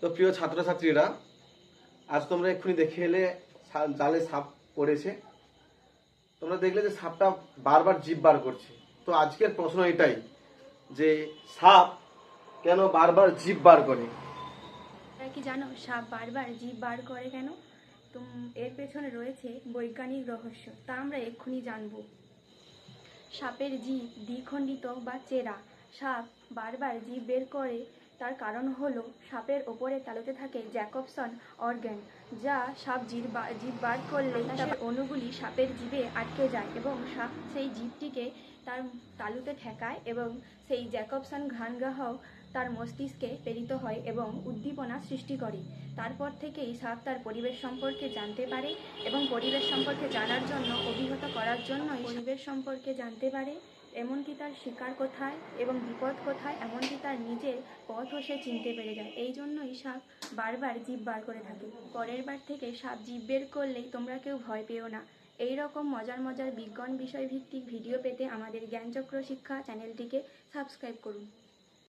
তো প্রিয় ছাত্রছাত্রীরা, আজ তোমরা এক্ষুনি দেখে এলে জালে সাপ পড়েছে। তোমরা দেখলে যে সাপটা বারবার জিভ বার করছে। তো আজকের প্রশ্ন এটাই যে সাপ কেন বারবার জিভ বার করে? কি জানো, সাপ বারবার জীব বার করে কেন? তো এর পেছনে রয়েছে বৈজ্ঞানিক রহস্য। তা আমরা এক্ষুনি জানব। সাপের জীব দ্বিখণ্ডিত বা চেরা। সাপ বারবার জীব বের করে তার কারণ হলো সাপের ওপরে তালুতে থাকে জ্যাকবসন অর্গ্যান যা সাপ বা- জীব বার করলে তার অণুগুলি সাপের জীবে আটকে যায় এবং সাপ সেই জীবটিকে তার তালুতে ঠেকায় এবং সেই জ্যাকবসন ঘ্রাণগ্রাহক তার মস্তিষ্কে প্রেরিত হয় এবং উদ্দীপনা সৃষ্টি করে। তারপর থেকেই সাপ তার পরিবেশ সম্পর্কে জানতে পারে এবং পরিবেশ সম্পর্কে জানার জন্য অভিহত করার জন্য পরিবেশ সম্পর্কে জানতে পারে। এমনকি তার শিকার কোথায় এবং বিপদ কোথায়, এমনকি তার নিজের পথও সে চিনতে পেরে যায়। এই জন্যই সাপ বারবার জীব বার করে থাকে। পরের বার থেকে সাপ জীব বের করলেই তোমরা কেউ ভয় পেও না। এই রকম মজার মজার বিজ্ঞান বিষয় ভিত্তিক ভিডিও পেতে আমাদের জ্ঞানচক্র শিক্ষা চ্যানেলটিকে সাবস্ক্রাইব করুন।